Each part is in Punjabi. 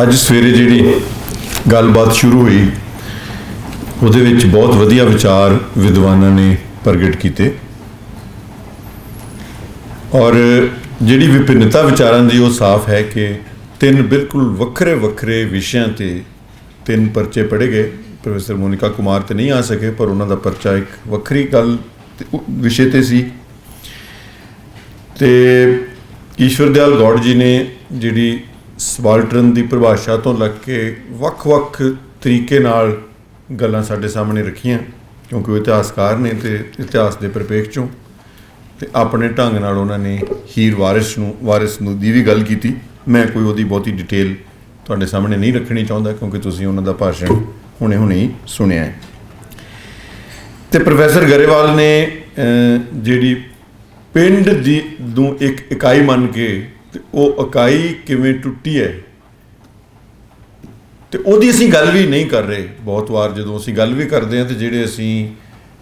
ਅੱਜ ਸਵੇਰੇ ਜਿਹੜੀ ਗੱਲਬਾਤ ਸ਼ੁਰੂ ਹੋਈ, ਉਹਦੇ ਵਿੱਚ ਬਹੁਤ ਵਧੀਆ ਵਿਚਾਰ ਵਿਦਵਾਨਾਂ ਨੇ ਪ੍ਰਗਟ ਕੀਤੇ। ਔਰ ਜਿਹੜੀ ਵਿਭਿੰਨਤਾ ਵਿਚਾਰਾਂ ਦੀ ਉਹ ਸਾਫ਼ ਹੈ ਕਿ ਤਿੰਨ ਬਿਲਕੁਲ ਵੱਖਰੇ ਵੱਖਰੇ ਵਿਸ਼ਿਆਂ ਤੇ ਤਿੰਨ ਪਰਚੇ ਪੜ੍ਹੇ ਗਏ। ਪ੍ਰੋਫੈਸਰ ਮੋਨਿਕਾ ਕੁਮਾਰ ਤੇ ਨਹੀਂ ਆ ਸਕੇ, ਪਰ ਉਹਨਾਂ ਦਾ ਪਰਚਾ ਇੱਕ ਵੱਖਰੀ ਗੱਲ ਵਿਸ਼ੇ ਤੇ ਸੀ। ਤੇ ਈਸ਼ਵਰ ਦਿਆਲ ਗੌੜ ਜੀ ਨੇ ਜਿਹੜੀ ਸਵਾਲਟਰਨ ਦੀ ਪਰਿਭਾਸ਼ਾ ਤੋਂ ਲੱਗ ਕੇ ਵੱਖ-ਵੱਖ ਤਰੀਕੇ ਨਾਲ ਗੱਲਾਂ ਸਾਡੇ ਸਾਹਮਣੇ ਰੱਖੀਆਂ, ਕਿਉਂਕਿ ਉਹ ਇਤਿਹਾਸਕਾਰ ਨੇ ਤੇ ਇਤਿਹਾਸ ਦੇ ਪਰਿਪੇਖ ਚੋਂ। ਤੇ ਆਪਣੇ ਢੰਗ ਨਾਲ ਉਹਨਾਂ ਨੇ ਹੀਰ ਵਾਰਿਸ ਨੂੰ ਵਾਰਿਸ ਨੂੰ ਦੀ ਵੀ ਗੱਲ ਕੀਤੀ। ਮੈਂ ਕੋਈ ਉਹਦੀ ਬਹੁਤੀ ਡਿਟੇਲ ਤੁਹਾਡੇ ਸਾਹਮਣੇ ਨਹੀਂ ਰੱਖਣੀ ਚਾਹੁੰਦਾ, ਕਿਉਂਕਿ ਤੁਸੀਂ ਉਹਨਾਂ ਦਾ ਭਾਸ਼ਣ ਹੁਣੇ-ਹੁਣੇ ਸੁਣਿਆ ਹੈ। ਤੇ ਪ੍ਰੋਫੈਸਰ ਗਰੇਵਾਲ ਨੇ ਜਿਹੜੀ ਪਿੰਡ ਦੀ ਨੂੰ ਇੱਕ ਇਕਾਈ ਮੰਨ ਕੇ ਤੇ ਉਹ ਇਕਾਈ ਕਿਵੇਂ ਟੁੱਟੀ ਹੈ? ਤੇ ਉਹਦੀ ਅਸੀਂ ਗੱਲ ਵੀ ਨਹੀਂ ਕਰ ਰਹੇ ਬਹੁਤ ਵਾਰ। ਜਦੋਂ ਅਸੀਂ ਗੱਲ ਵੀ ਕਰਦੇ ਹਾਂ ਤੇ ਜਿਹੜੇ ਅਸੀਂ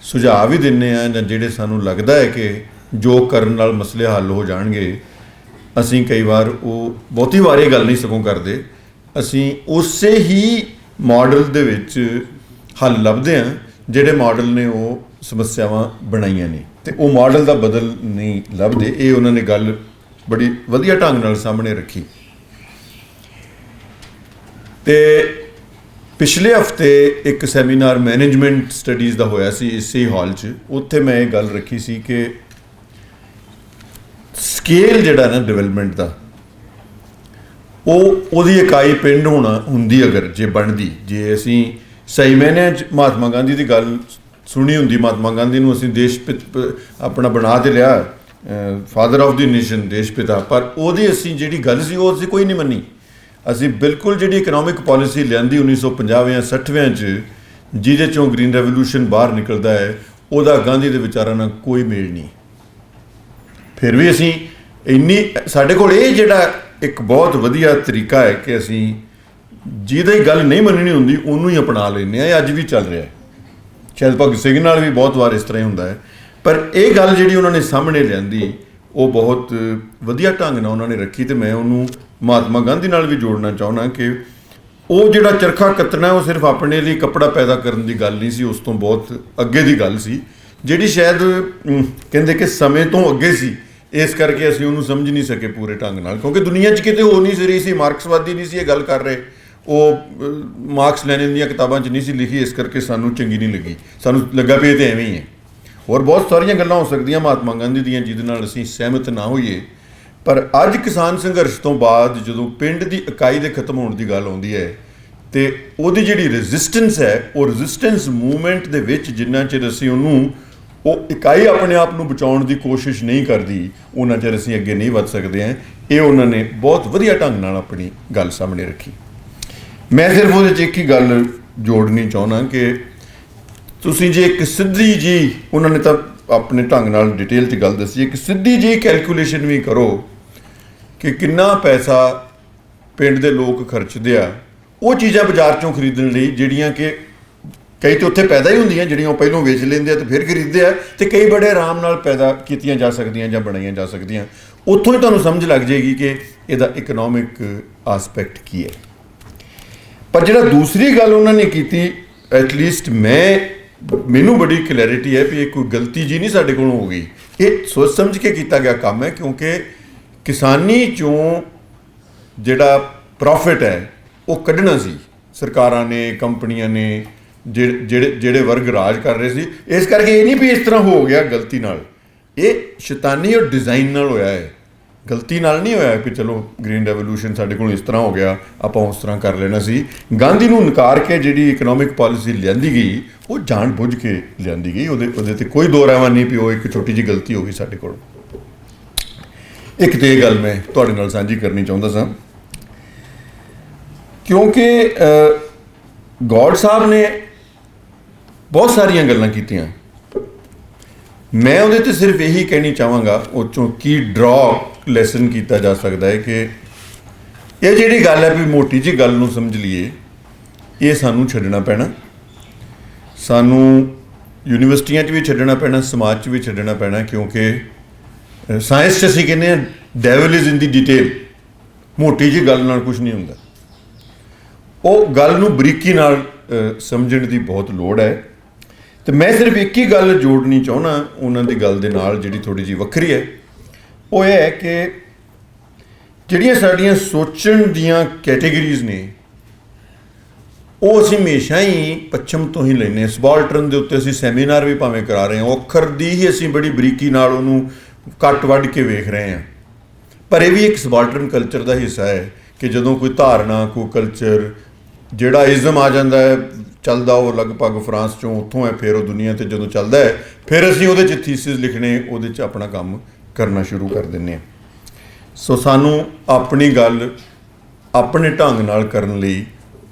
ਸੁਝਾਅ ਵੀ ਦਿੰਨੇ ਆ ਜਾਂ ਜਿਹੜੇ ਸਾਨੂੰ ਲੱਗਦਾ ਹੈ ਕਿ ਜੋ ਕਰਨ ਨਾਲ ਮਸਲੇ ਹੱਲ ਹੋ ਜਾਣਗੇ, ਅਸੀਂ ਕਈ ਵਾਰ ਉਹ ਬਹੁਤੀ ਵਾਰ ਇਹ ਗੱਲ ਨਹੀਂ ਸਗੋਂ ਕਰਦੇ। ਅਸੀਂ ਉਸੇ ਹੀ ਮਾਡਲ ਦੇ ਵਿੱਚ ਹੱਲ ਲੱਭਦੇ ਹਾਂ ਜਿਹੜੇ ਮਾਡਲ ਨੇ ਉਹ ਸਮੱਸਿਆਵਾਂ ਬਣਾਈਆਂ ਨੇ। ਤੇ ਉਹ ਮਾਡਲ ਦਾ ਬਦਲ ਨਹੀਂ ਲੱਭਦੇ। ਇਹ ਉਹਨਾਂ ਨੇ ਗੱਲ ਬੜੀ ਵਧੀਆ ਢੰਗ ਨਾਲ ਸਾਹਮਣੇ ਰੱਖੀ। ਤੇ ਪਿਛਲੇ ਹਫ਼ਤੇ ਇੱਕ ਸੈਮੀਨਾਰ ਮੈਨੇਜਮੈਂਟ ਸਟੱਡੀਜ਼ ਦਾ ਹੋਇਆ ਸੀ ਇਸੇ ਹਾਲ 'ਚ। ਉੱਥੇ ਮੈਂ ਇਹ ਗੱਲ ਰੱਖੀ ਸੀ ਕਿ ਸਕੇਲ ਜਿਹੜਾ ਨਾ ਡਿਵੈਲਪਮੈਂਟ ਦਾ, ਉਹ ਉਹਦੀ ਇਕਾਈ ਪਿੰਡ ਹੋਣਾ ਹੁੰਦੀ ਅਗਰ ਜੇ ਬਣਦੀ। ਜੇ ਅਸੀਂ ਸਹੀ ਮਾਇਨਿਆਂ ਮਹਾਤਮਾ ਗਾਂਧੀ ਦੀ ਗੱਲ ਸੁਣੀ ਹੁੰਦੀ, ਮਹਾਤਮਾ ਗਾਂਧੀ ਨੂੰ ਅਸੀਂ ਦੇਸ਼ ਪਿਤ ਆਪਣਾ ਬਣਾ ਤੇ ਲਿਆ। ਫਾਦਰ ਆਫ ਦੀ ਨੇਸ਼ਨ ਦੇਸ਼ ਪਿਤਾ, ਪਰ ਉਹਦੀ ਅਸੀਂ ਜਿਹੜੀ ਗੱਲ ਸੀ, ਉਹ ਅਸੀਂ ਕੋਈ ਨਹੀਂ ਮੰਨੀ। ਅਸੀਂ ਬਿਲਕੁਲ ਜਿਹੜੀ ਇਕਨੋਮਿਕ ਪਾਲਿਸੀ ਲਿਆਂਦੀ 1950 ਜਾਂ 60ਵਿਆਂ 'ਚ, ਜਿਹਦੇ ਚੋਂ ਗ੍ਰੀਨ ਰੈਵੋਲੂਸ਼ਨ ਬਾਹਰ ਨਿਕਲਦਾ ਹੈ, ਉਹਦਾ ਗਾਂਧੀ ਦੇ ਵਿਚਾਰਾਂ ਨਾਲ ਕੋਈ ਮੇਲ ਨਹੀਂ। ਫਿਰ ਵੀ ਅਸੀਂ ਇੰਨੀ, ਸਾਡੇ ਕੋਲ ਇਹ ਜਿਹੜਾ ਇੱਕ ਬਹੁਤ ਵਧੀਆ ਤਰੀਕਾ ਹੈ ਕਿ ਅਸੀਂ ਜਿਹਦੀ ਗੱਲ ਨਹੀਂ ਮੰਨਣੀ ਹੁੰਦੀ, ਉਹਨੂੰ ਹੀ ਅਪਣਾ ਲੈਂਦੇ ਆ ਇਹ ਅੱਜ ਵੀ ਚੱਲ ਰਿਹਾ ਹੈ। ਸ਼ਾਇਦ ਭਗਤ ਸਿੰਘ ਨਾਲ ਵੀ ਬਹੁਤ ਵਾਰ ਇਸ ਤਰ੍ਹਾਂ ਹੀ ਹੁੰਦਾ ਹੈ। ਪਰ ਇਹ ਗੱਲ ਜਿਹੜੀ ਉਹਨਾਂ ਨੇ ਸਾਹਮਣੇ ਲਿਆਂਦੀ, ਉਹ ਬਹੁਤ ਵਧੀਆ ਢੰਗ ਨਾਲ ਉਹਨਾਂ ਨੇ ਰੱਖੀ ਤੇ ਮੈਂ ਉਹਨੂੰ ਮਹਾਤਮਾ ਗਾਂਧੀ ਨਾਲ ਵੀ ਜੋੜਨਾ ਚਾਹੁੰਦਾ ਕਿ ਉਹ ਜਿਹੜਾ ਚਰਖਾ ਕੱਤਣਾ, ਉਹ ਸਿਰਫ ਆਪਣੇ ਲਈ ਕੱਪੜਾ ਪੈਦਾ ਕਰਨ ਦੀ ਗੱਲ ਨਹੀਂ ਸੀ, ਉਸ ਤੋਂ ਬਹੁਤ ਅੱਗੇ ਦੀ ਗੱਲ ਸੀ, ਜਿਹੜੀ ਸ਼ਾਇਦ ਕਹਿੰਦੇ ਕਿ ਸਮੇਂ ਤੋਂ ਅੱਗੇ ਸੀ, ਇਸ ਕਰਕੇ ਅਸੀਂ ਉਹਨੂੰ ਸਮਝ ਨਹੀਂ ਸਕੇ ਪੂਰੇ ਢੰਗ ਨਾਲ, ਕਿਉਂਕਿ ਦੁਨੀਆ 'ਚ ਕਿਤੇ ਹੋ ਨਹੀਂ ਸੀ ਰਹੀ ਸੀ, ਮਾਰਕਸਵਾਦੀ ਨਹੀਂ ਸੀ ਇਹ ਗੱਲ ਕਰ ਰਹੇ, ਉਹ ਮਾਰਕਸ ਲੈਨਿਨ ਦੀਆਂ ਕਿਤਾਬਾਂ 'ਚ ਨਹੀਂ ਸੀ ਲਿਖੀ, ਇਸ ਕਰਕੇ ਸਾਨੂੰ ਚੰਗੀ ਨਹੀਂ ਲੱਗੀ, ਸਾਨੂੰ ਲੱਗਾ ਵੀ ਇਹ ਤੇ ਐਵੇਂ ਹੀ ਹੈ। ਹੋਰ ਬਹੁਤ ਸਾਰੀਆਂ ਗੱਲਾਂ ਹੋ ਸਕਦੀਆਂ ਮਹਾਤਮਾ ਗਾਂਧੀ ਦੀਆਂ, ਜਿਹਦੇ ਨਾਲ ਅਸੀਂ ਸਹਿਮਤ ਨਾ ਹੋਈਏ। ਪਰ ਅੱਜ ਕਿਸਾਨ ਸੰਘਰਸ਼ ਤੋਂ ਬਾਅਦ ਜਦੋਂ ਪਿੰਡ ਦੀ ਇਕਾਈ ਦੇ ਖਤਮ ਹੋਣ ਦੀ ਗੱਲ ਆਉਂਦੀ ਹੈ, ਤੇ ਉਹਦੀ ਜਿਹੜੀ ਰੈਜ਼ਿਸਟੈਂਸ ਹੈ, ਉਹ ਰੈਜ਼ਿਸਟੈਂਸ ਮੂਵਮੈਂਟ ਦੇ ਵਿੱਚ ਜਿੰਨਾ ਚਿਰ ਅਸੀਂ ਉਹਨੂੰ, ਉਹ ਇਕਾਈ ਆਪਣੇ ਆਪ ਨੂੰ ਬਚਾਉਣ ਦੀ ਕੋਸ਼ਿਸ਼ ਨਹੀਂ ਕਰਦੀ, ਉਹਨਾਂ ਚਿਰ ਅਸੀਂ ਅੱਗੇ ਨਹੀਂ ਵੱਧ ਸਕਦੇ ਹਾਂ। ਇਹ ਉਹਨਾਂ ਨੇ ਬਹੁਤ ਵਧੀਆ ਢੰਗ ਨਾਲ ਆਪਣੀ ਗੱਲ ਸਾਹਮਣੇ ਰੱਖੀ। ਮੈਂ ਸਿਰਫ ਉਹਦੇ 'ਚ ਇੱਕ ਹੀ ਗੱਲ ਜੋੜਨੀ ਚਾਹੁੰਦਾ ਕਿ ਤੁਸੀਂ ਜੇ ਇੱਕ ਸਿੱਧੀ ਜੀ ਉਹਨਾਂ ਨੇ ਤਾਂ ਆਪਣੇ ਢੰਗ ਨਾਲ ਡਿਟੇਲ 'ਚ ਗੱਲ ਦੱਸੀ, ਇੱਕ ਸਿੱਧੀ ਜੀ ਕੈਲਕੂਲੇਸ਼ਨ ਵੀ ਕਰੋ ਕਿ ਕਿੰਨਾ ਪੈਸਾ ਪਿੰਡ ਦੇ ਲੋਕ ਖਰਚਦੇ ਆ। ਉਹ ਚੀਜ਼ਾਂ ਬਾਜ਼ਾਰ ਚੋਂ ਖਰੀਦਣ ਲਈ ਜਿਹੜੀਆਂ ਕਿ ਕਈ ਤੇ ਉੱਥੇ ਪੈਦਾ ਹੀ ਹੁੰਦੀਆਂ, ਜਿਹੜੀਆਂ ਉਹ ਪਹਿਲੋਂ ਵੇਚ ਲੈਂਦੇ ਆ ਤੇ ਫਿਰ ਖਰੀਦਦੇ ਆ ਤੇ ਕਈ ਬੜੇ ਆਰਾਮ ਨਾਲ ਪੈਦਾ ਕੀਤੀਆਂ ਜਾ ਸਕਦੀਆਂ ਜਾਂ ਬਣਾਈਆਂ ਜਾ ਸਕਦੀਆਂ। ਉੱਥੋਂ ਹੀ ਤੁਹਾਨੂੰ ਸਮਝ ਲੱਗ ਜਾਏਗੀ ਕਿ ਇਹਦਾ ਇਕਨੋਮਿਕ ਐਸਪੈਕਟ ਕੀ ਹੈ। ਪਰ ਜਿਹੜਾ ਦੂਸਰੀ ਗੱਲ ਉਹਨਾਂ ਨੇ ਕੀਤੀ ਐਟ ਲੀਸਟ ਮੈਂ ਮੈਨੂੰ ਬੜੀ ਕਲੈਰਿਟੀ ਹੈ ਵੀ ਇਹ ਕੋਈ ਗਲਤੀ ਜੀ ਨਹੀਂ ਸਾਡੇ ਕੋਲੋਂ ਹੋ ਗਈ। ਇਹ ਸੋਚ ਸਮਝ ਕੇ ਕੀਤਾ ਗਿਆ ਕੰਮ ਹੈ ਕਿਉਂਕਿ ਕਿਸਾਨੀ ਚੋਂ ਜਿਹੜਾ ਪ੍ਰੋਫਿਟ ਹੈ, ਉਹ ਕੱਢਣਾ ਸੀ। ਸਰਕਾਰਾਂ ਨੇ, ਕੰਪਨੀਆਂ ਨੇ ਜਿਹੜੇ ਜਿਹੜੇ ਜਿਹੜੇ ਵਰਗ ਰਾਜ ਕਰ ਰਹੇ ਸੀ। ਇਸ ਕਰਕੇ ਇਹ ਨਹੀਂ ਵੀ ਇਸ ਤਰ੍ਹਾਂ ਹੋ ਗਿਆ ਗਲਤੀ ਨਾਲ। ਇਹ ਸ਼ੈਤਾਨੀ ਔਰ ਡਿਜ਼ਾਈਨ ਨਾਲ ਹੋਇਆ ਹੈ। ਗਲਤੀ ਨਾਲ ਨਹੀਂ ਹੋਇਆ ਕਿ ਚਲੋ ਗ੍ਰੀਨ ਰੈਵੋਲੂਸ਼ਨ ਸਾਡੇ ਕੋਲ ਇਸ ਤਰ੍ਹਾਂ ਹੋ ਗਿਆ ਆਪਾਂ ਉਸ ਤਰ੍ਹਾਂ ਕਰ ਲੈਣਾ ਸੀ। ਗਾਂਧੀ ਨੂੰ ਨਕਾਰ ਕੇ ਜਿਹੜੀ ਇਕਨੋਮਿਕ ਪਾਲਿਸੀ ਲਿਆਂਦੀ ਗਈ ਉਹ ਜਾਣ ਬੁੱਝ ਕੇ ਲਿਆਂਦੀ ਗਈ। ਉਹਦੇ ਉਹਦੇ ਤੇ ਕੋਈ ਦੋਰਾਵਾ ਨਹੀਂ ਵੀ ਉਹ ਇੱਕ ਛੋਟੀ ਜਿਹੀ ਗਲਤੀ ਹੋ ਗਈ ਸਾਡੇ ਕੋਲ। ਇੱਕ ਤੇ ਇਹ ਗੱਲ ਮੈਂ ਤੁਹਾਡੇ ਨਾਲ ਸਾਂਝੀ ਕਰਨੀ ਚਾਹੁੰਦਾ ਸਾਂ। ਕਿਉਂਕਿ ਅ, ਗੌਡ ਸਾਹਿਬ ਨੇ ਬਹੁਤ ਸਾਰੀਆਂ ਗੱਲਾਂ ਕੀਤੀਆਂ। ਮੈਂ ਉਹਦੇ ਤੇ ਸਿਰਫ ਇਹੀ ਕਹਿਣੀ ਚਾਹਾਂਗਾ ਉਹ ਚੋਂ ਕੀ ਡਰਾ ਲੈਸਨ ਕੀਤਾ ਜਾ ਸਕਦਾ ਹੈ ਕਿ ਇਹ ਜਿਹੜੀ ਗੱਲ ਹੈ ਵੀ ਮੋਟੀ ਜੀ ਗੱਲ ਨੂੰ ਸਮਝ ਲਈਏ, ਇਹ ਸਾਨੂੰ ਛੱਡਣਾ ਪੈਣਾ। ਸਾਨੂੰ ਯੂਨੀਵਰਸਿਟੀਆਂ 'ਚ ਵੀ ਛੱਡਣਾ ਪੈਣਾ, ਸਮਾਜ 'ਚ ਵੀ ਛੱਡਣਾ ਪੈਣਾ, ਕਿਉਂਕਿ ਸਾਇੰਸ 'ਚ ਅਸੀਂ ਕਹਿੰਦੇ ਆ devil is in the detail ਮੋਟੀ ਜੀ ਗੱਲ ਨਾਲ ਕੁਝ ਨਹੀਂ ਹੁੰਦਾ। ਉਹ ਗੱਲ ਨੂੰ ਬਰੀਕੀ ਨਾਲ ਸਮਝਣ ਦੀ ਬਹੁਤ ਲੋੜ ਹੈ। ਤੇ ਮੈਂ ਸਿਰਫ ਇੱਕ ਹੀ ਗੱਲ ਜੋੜਨੀ ਚਾਹੁੰਦਾ, ਉਹਨਾਂ ਦੀ ਗੱਲ ਦੇ ਨਾਲ ਜਿਹੜੀ ਥੋੜੀ ਜੀ ਵੱਖਰੀ ਹੈ। ਉਹ ਇਹ ਹੈ ਕਿ ਜਿਹੜੀਆਂ ਸਾਡੀਆਂ ਸੋਚਣ ਦੀਆਂ ਕੈਟੇਗਰੀਜ਼ ਨੇ, ਉਹ ਅਸੀਂ ਹਮੇਸ਼ਾ ਹੀ ਪੱਛਮ ਤੋਂ ਹੀ ਲੈਨੇ ਹਾਂ। ਸਬਾਲਟਰਨ ਦੇ ਉੱਤੇ ਅਸੀਂ ਸੈਮੀਨਾਰ ਵੀ ਭਾਵੇਂ ਕਰਾ ਰਹੇ ਹਾਂ ਉਹ ਅੱਖਰ ਦੀ ਹੀ ਅਸੀਂ ਬੜੀ ਬਰੀਕੀ ਨਾਲ ਉਹਨੂੰ ਕੱਟ ਵੱਢ ਕੇ ਵੇਖ ਰਹੇ ਹਾਂ। ਪਰ ਇਹ ਵੀ ਇੱਕ ਸਬਾਲਟਰਨ ਕਲਚਰ ਦਾ ਹਿੱਸਾ ਹੈ ਕਿ ਜਦੋਂ ਕੋਈ ਧਾਰਨਾ, ਕੋਈ ਕਲਚਰ ਜਿਹੜਾ ਇਜ਼ਮ ਆ ਜਾਂਦਾ ਹੈ, ਚੱਲਦਾ ਉਹ ਲਗਭਗ ਫਰਾਂਸ ਚੋਂ ਉੱਥੋਂ ਹੈ, ਫਿਰ ਉਹ ਦੁਨੀਆ ਤੇ ਜਦੋਂ ਚੱਲਦਾ ਹੈ, ਫਿਰ ਅਸੀਂ ਉਹਦੇ 'ਚ ਥੀਸਿਸ ਲਿਖਣੇ, ਉਹਦੇ 'ਚ ਆਪਣਾ ਕੰਮ ਕਰਨਾ ਸ਼ੁਰੂ ਕਰ ਦਿੰਦੇ ਹਾਂ। ਸੋ ਸਾਨੂੰ ਆਪਣੀ ਗੱਲ ਆਪਣੇ ਢੰਗ ਨਾਲ ਕਰਨ ਲਈ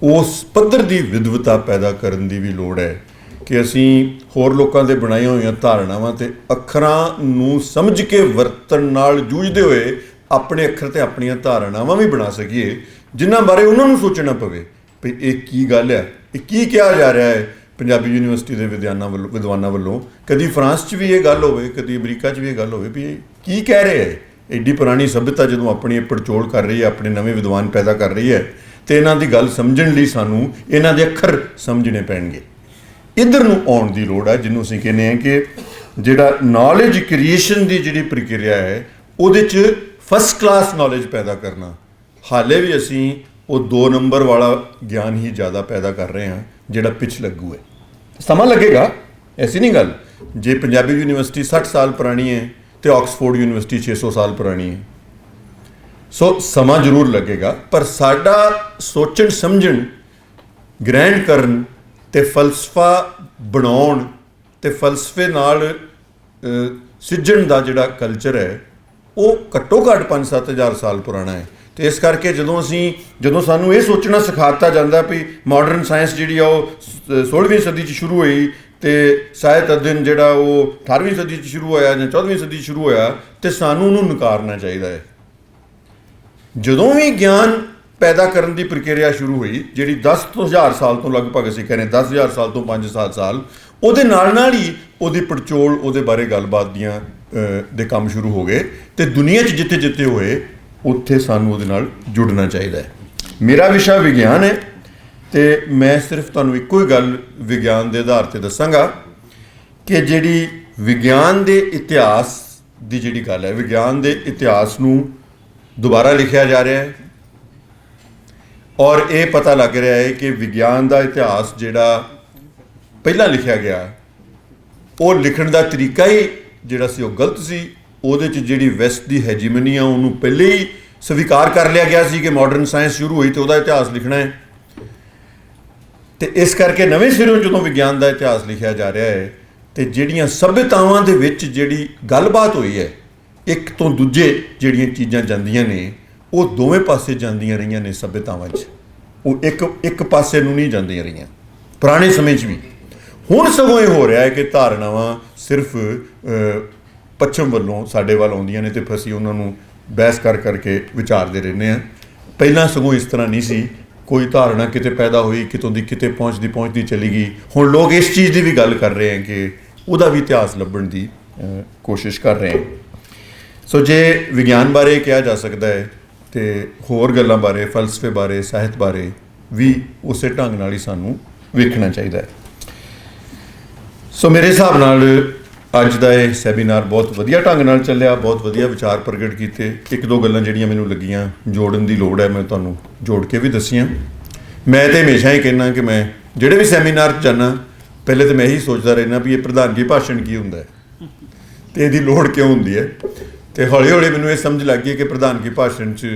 ਉਸ ਪੱਧਰ ਦੀ ਵਿਦਵਤਾ ਪੈਦਾ ਕਰਨ ਦੀ ਵੀ ਲੋੜ ਹੈ ਕਿ ਅਸੀਂ ਹੋਰ ਲੋਕਾਂ ਦੇ ਬਣਾਈਆਂ ਹੋਈਆਂ ਧਾਰਨਾਵਾਂ ਤੇ ਅੱਖਰਾਂ ਨੂੰ ਸਮਝ ਕੇ ਵਰਤਣ ਨਾਲ ਜੂਝਦੇ ਹੋਏ ਆਪਣੇ ਅੱਖਰ ਤੇ ਆਪਣੀਆਂ ਧਾਰਨਾਵਾਂ ਵੀ ਬਣਾ ਸਕੀਏ, ਜਿਨ੍ਹਾਂ ਬਾਰੇ ਉਹਨਾਂ ਨੂੰ ਸੋਚਣਾ ਪਵੇ ਵੀ ਇਹ ਕੀ ਗੱਲ ਹੈ, ਇਹ ਕੀ ਕਿਹਾ ਜਾ ਰਿਹਾ ਹੈ ਪੰਜਾਬੀ ਯੂਨੀਵਰਸਿਟੀ ਦੇ ਵਿਦਿਆਨਾਂ ਵੱਲੋਂ, ਵਿਦਵਾਨਾਂ ਵੱਲੋਂ, ਕਦੀ ਫਰਾਂਸ 'ਚ ਵੀ ਇਹ ਗੱਲ ਹੋਵੇ, ਕਦੀ ਅਮਰੀਕਾ 'ਚ ਵੀ ਇਹ ਗੱਲ ਹੋਵੇ ਵੀ ਇਹ ਕੀ ਕਹਿ ਰਹੇ ਹੈ ਐਡੀ ਪੁਰਾਣੀ ਸਭਿਅਤਾ ਜਦੋਂ ਆਪਣੀ ਪੜਚੋਲ ਕਰ ਰਹੀ ਹੈ, ਆਪਣੇ ਨਵੇਂ ਵਿਦਵਾਨ ਪੈਦਾ ਕਰ ਰਹੀ ਹੈ, ਤੇ ਇਹਨਾਂ ਦੀ ਗੱਲ ਸਮਝਣ ਲਈ ਸਾਨੂੰ ਇਹਨਾਂ ਦੇ ਅੱਖਰ ਸਮਝਣੇ ਪੈਣਗੇ। ਇਧਰ ਨੂੰ ਆਉਣ ਦੀ ਲੋੜ ਹੈ ਜਿਹਨੂੰ ਅਸੀਂ ਕਹਿੰਦੇ ਹਾਂ ਕਿ ਜਿਹੜਾ ਨੌਲੇਜ ਕ੍ਰੀਏਸ਼ਨ ਦੀ ਜਿਹੜੀ ਪ੍ਰਕਿਰਿਆ ਹੈ, ਉਹਦੇ 'ਚ ਫਸਟ ਕਲਾਸ ਨੌਲੇਜ ਪੈਦਾ ਕਰਨਾ। ਹਾਲੇ ਵੀ ਅਸੀਂ ਉਹ 2 ਨੰਬਰ ਵਾਲਾ ਗਿਆਨ ਹੀ ਜ਼ਿਆਦਾ ਪੈਦਾ ਕਰ ਰਹੇ ਹਾਂ, ਜਿਹੜਾ ਪਿਛ ਲੱਗੂ ਹੈ। ਸਮਾਂ ਲੱਗੇਗਾ ਐਸੀ ਨਹੀਂ ਗੱਲ। ਜੇ ਪੰਜਾਬੀ ਯੂਨੀਵਰਸਿਟੀ 60 ਸਾਲ ਪੁਰਾਣੀ ਹੈ ਤੇ ਆਕਸਫੋਰਡ ਯੂਨੀਵਰਸਿਟੀ 600 ਸਾਲ ਪੁਰਾਣੀ ਹੈ। ਸੋ ਸਮਾਂ ਜ਼ਰੂਰ ਲੱਗੇਗਾ ਪਰ ਸਾਡਾ ਸੋਚਣ ਸਮਝਣ ਗ੍ਰਹਿਣ ਕਰਨ ਤੇ ਫਲਸਫਾ ਬਣਾਉਣ ਤੇ ਫਲਸਫੇ ਨਾਲ ਅ, ਸਿੱਝਣ ਦਾ ਜਿਹੜਾ ਕਲਚਰ ਹੈ ਉਹ ਘੱਟੋ ਘੱਟ 5-7000 ਸਾਲ ਪੁਰਾਣਾ ਹੈ। ਤੇ ਇਸ ਕਰਕੇ ਜਦੋਂ ਅਸੀਂ, ਜਦੋਂ ਸਾਨੂੰ ਇਹ ਸੋਚਣਾ ਸਿਖਾਤਾ ਜਾਂਦਾ ਵੀ ਮਾਡਰਨ ਸਾਇੰਸ ਜਿਹੜੀ ਆ ਉਹ 16ਵੀਂ ਸਦੀ 'ਚ ਸ਼ੁਰੂ ਹੋਈ ਤੇ ਸਾਹਿਤ ਅਧਿਨ ਜਿਹੜਾ ਉਹ 18ਵੀਂ ਸਦੀ 'ਚ ਸ਼ੁਰੂ ਹੋਇਆ ਜਾਂ 14ਵੀਂ ਸਦੀ 'ਚ ਸ਼ੁਰੂ ਹੋਇਆ ਤੇ ਸਾਨੂੰ ਉਹਨੂੰ ਨਕਾਰਨਾ ਚਾਹੀਦਾ ਹੈ। ਜਦੋਂ ਵੀ ਗਿਆਨ ਪੈਦਾ ਕਰਨ ਦੀ ਪ੍ਰਕਿਰਿਆ ਸ਼ੁਰੂ ਹੋਈ, ਜਿਹੜੀ 10 ਤੋਂ 1000 ਸਾਲ ਤੋਂ ਲਗਭਗ ਅਸੀਂ ਕਹਿੰਦੇ 10000 ਸਾਲ ਤੋਂ 5-7 ਸਾਲ, ਉਹਦੇ ਨਾਲ ਨਾਲ ਹੀ ਉਹਦੀ ਪੜਚੋਲ, ਉਹਦੇ ਬਾਰੇ ਗੱਲਬਾਤ ਦੀਆਂ ਦੇ ਕੰਮ ਸ਼ੁਰੂ ਹੋ ਗਏ ਤੇ ਦੁਨੀਆ 'ਚ ਜਿੱਥੇ ਜਿੱਥੇ ਹੋਏ ਉੱਥੇ ਸਾਨੂੰ ਉਹਦੇ ਨਾਲ ਜੁੜਨਾ ਚਾਹੀਦਾ ਹੈ। ਮੇਰਾ ਵਿਸ਼ਾ ਵਿਗਿਆਨ ਹੈ ਤੇ ਮੈਂ ਸਿਰਫ ਤੁਹਾਨੂੰ ਇੱਕੋ ਹੀ ਗੱਲ ਵਿਗਿਆਨ ਦੇ ਆਧਾਰ ਤੇ ਦੱਸਾਂਗਾ ਕਿ ਜਿਹੜੀ ਵਿਗਿਆਨ ਦੇ ਇਤਿਹਾਸ ਦੀ ਜਿਹੜੀ ਗੱਲ ਹੈ, ਵਿਗਿਆਨ ਦੇ ਇਤਿਹਾਸ ਨੂੰ ਦੁਬਾਰਾ ਲਿਖਿਆ ਜਾ ਰਿਹਾ ਹੈ ਔਰ ਇਹ ਪਤਾ ਲੱਗ ਰਿਹਾ ਹੈ ਕਿ ਵਿਗਿਆਨ ਦਾ ਇਤਿਹਾਸ ਜਿਹੜਾ ਪਹਿਲਾਂ ਲਿਖਿਆ ਗਿਆ, ਉਹ ਲਿਖਣ ਦਾ ਤਰੀਕਾ ਹੀ ਜਿਹੜਾ ਸੀ ਉਹ ਗਲਤ ਸੀ। ਉਹਦੇ 'ਚ ਜਿਹੜੀ ਵੈਸਟ ਦੀ ਹੈਜੀਮਨੀ ਆ, ਉਹਨੂੰ ਪਹਿਲੇ ਹੀ ਸਵੀਕਾਰ ਕਰ ਲਿਆ ਗਿਆ ਸੀ ਕਿ ਮਾਡਰਨ ਸਾਇੰਸ ਸ਼ੁਰੂ ਹੋਈ ਤੇ ਉਹਦਾ ਇਤਿਹਾਸ ਲਿਖਣਾ ਹੈ। ਤੇ ਇਸ ਕਰਕੇ ਨਵੇਂ ਸਿਰੋਂ ਜਦੋਂ ਵਿਗਿਆਨ ਦਾ ਇਤਿਹਾਸ ਲਿਖਿਆ ਜਾ ਰਿਹਾ ਹੈ, ਤੇ ਜਿਹੜੀਆਂ ਸਭਿਅਤਾਵਾਂ ਦੇ ਵਿੱਚ ਜਿਹੜੀ ਗੱਲਬਾਤ ਹੋਈ ਹੈ, ਇੱਕ ਤੋਂ ਦੂਜੇ ਜਿਹੜੀਆਂ ਚੀਜ਼ਾਂ ਜਾਂਦੀਆਂ ਨੇ, ਉਹ ਦੋਵੇਂ ਪਾਸੇ ਜਾਂਦੀਆਂ ਰਹੀਆਂ ਨੇ ਸਭਿਅਤਾਵਾਂ 'ਚ। ਉਹ ਇੱਕ ਇੱਕ ਪਾਸੇ ਨੂੰ ਨਹੀਂ ਜਾਂਦੀਆਂ ਰਹੀਆਂ, ਪੁਰਾਣੇ ਸਮੇਂ 'ਚ ਵੀ। ਹੁਣ ਸਗੋਂ ਇਹ ਹੋ ਰਿਹਾ ਹੈ ਕਿ ਧਾਰਨਾਵਾਂ ਸਿਰਫ ਪੱਛਮ ਵੱਲੋਂ ਸਾਡੇ ਵੱਲ ਆਉਂਦੀਆਂ ਨੇ ਤੇ ਫਿਰ ਅਸੀਂ ਉਹਨਾਂ ਨੂੰ ਬਹਿਸ ਕਰ ਕਰਕੇ ਵਿਚਾਰਦੇ ਰਹਿੰਦੇ ਆ ਪਹਿਲਾਂ ਸਗੋਂ ਇਸ ਤਰ੍ਹਾਂ ਨਹੀਂ ਸੀ। ਕੋਈ ਧਾਰਨਾ ਕਿਤੇ ਪੈਦਾ ਹੋਈ, ਕਿਤੋਂ ਦੀ ਕਿਤੇ ਪਹੁੰਚਦੀ ਪਹੁੰਚਦੀ ਚਲੀ ਗਈ। ਹੁਣ ਲੋਕ ਇਸ ਚੀਜ਼ ਦੀ ਵੀ ਗੱਲ ਕਰ ਰਹੇ ਹਨ ਕਿ ਉਹਦਾ ਵੀ ਇਤਿਹਾਸ ਲੱਭਣ ਦੀ ਕੋਸ਼ਿਸ਼ ਕਰ ਰਹੇ ਹਨ ਸੋ ਜੇ ਵਿਗਿਆਨ ਬਾਰੇ ਕਿਹਾ ਜਾ ਸਕਦਾ ਹੈ ਤੇ ਹੋਰ ਗੱਲਾਂ ਬਾਰੇ, ਫਲਸਫੇ ਬਾਰੇ, ਸਾਹਿਤ ਬਾਰੇ ਵੀ ਉਸੇ ਢੰਗ ਨਾਲ ਹੀ ਸਾਨੂੰ ਵੇਖਣਾ ਚਾਹੀਦਾ ਹੈ। ਸੋ ਮੇਰੇ ਹਿਸਾਬ ਨਾਲ ਅੱਜ ਦਾ ਇਹ ਸੈਮੀਨਾਰ ਬਹੁਤ ਵਧੀਆ ਢੰਗ ਨਾਲ ਚੱਲਿਆ, ਬਹੁਤ ਵਧੀਆ ਵਿਚਾਰ ਪ੍ਰਗਟ ਕੀਤੇ। ਇੱਕ ਦੋ ਗੱਲਾਂ ਜਿਹੜੀਆਂ ਮੈਨੂੰ ਲੱਗੀਆਂ, ਜੋੜਨ ਦੀ ਲੋੜ ਹੈ, ਮੈਂ ਤੁਹਾਨੂੰ ਜੋੜ ਕੇ ਵੀ ਦੱਸੀਆਂ। ਮੈਂ ਤੇ ਹਮੇਸ਼ਾ ਹੀ ਕਹਿੰਦਾ ਕਿ ਮੈਂ ਜਿਹੜੇ ਵੀ ਸੈਮੀਨਾਰ 'ਚ ਜਾਣਾ ਪਹਿਲੇ ਤਾਂ ਮੈਂ ਇਹੀ ਸੋਚਦਾ ਰਹਿਣਾ ਵੀ ਇਹ ਪ੍ਰਧਾਨਗੀ ਭਾਸ਼ਣ ਕੀ ਹੁੰਦਾ ਹੈ। ਤੇ ਇਹਦੀ ਲੋੜ ਕਿਉਂ ਹੁੰਦੀ ਹੈ? ਤੇ ਹੌਲੀ ਹੌਲੀ ਮੈਨੂੰ ਇਹ ਸਮਝ ਲੱਗ ਗਈ ਕਿ ਪ੍ਰਧਾਨਗੀ ਭਾਸ਼ਣ 'ਚ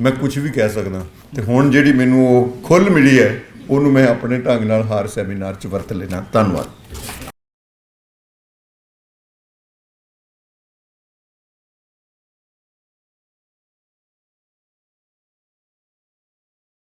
ਮੈਂ ਕੁਝ ਵੀ ਕਹਿ ਸਕਦਾ। ਤੇ ਹੁਣ ਜਿਹੜੀ ਮੈਨੂੰ ਉਹ ਖੁੱਲ ਮਿਲੀ ਹੈ, ਉਹਨੂੰ ਮੈਂ ਆਪਣੇ ਢੰਗ ਨਾਲ ਹਰ ਸੈਮੀਨਾਰ 'ਚ ਵਰਤ ਲੈਣਾ ਧੰਨਵਾਦ।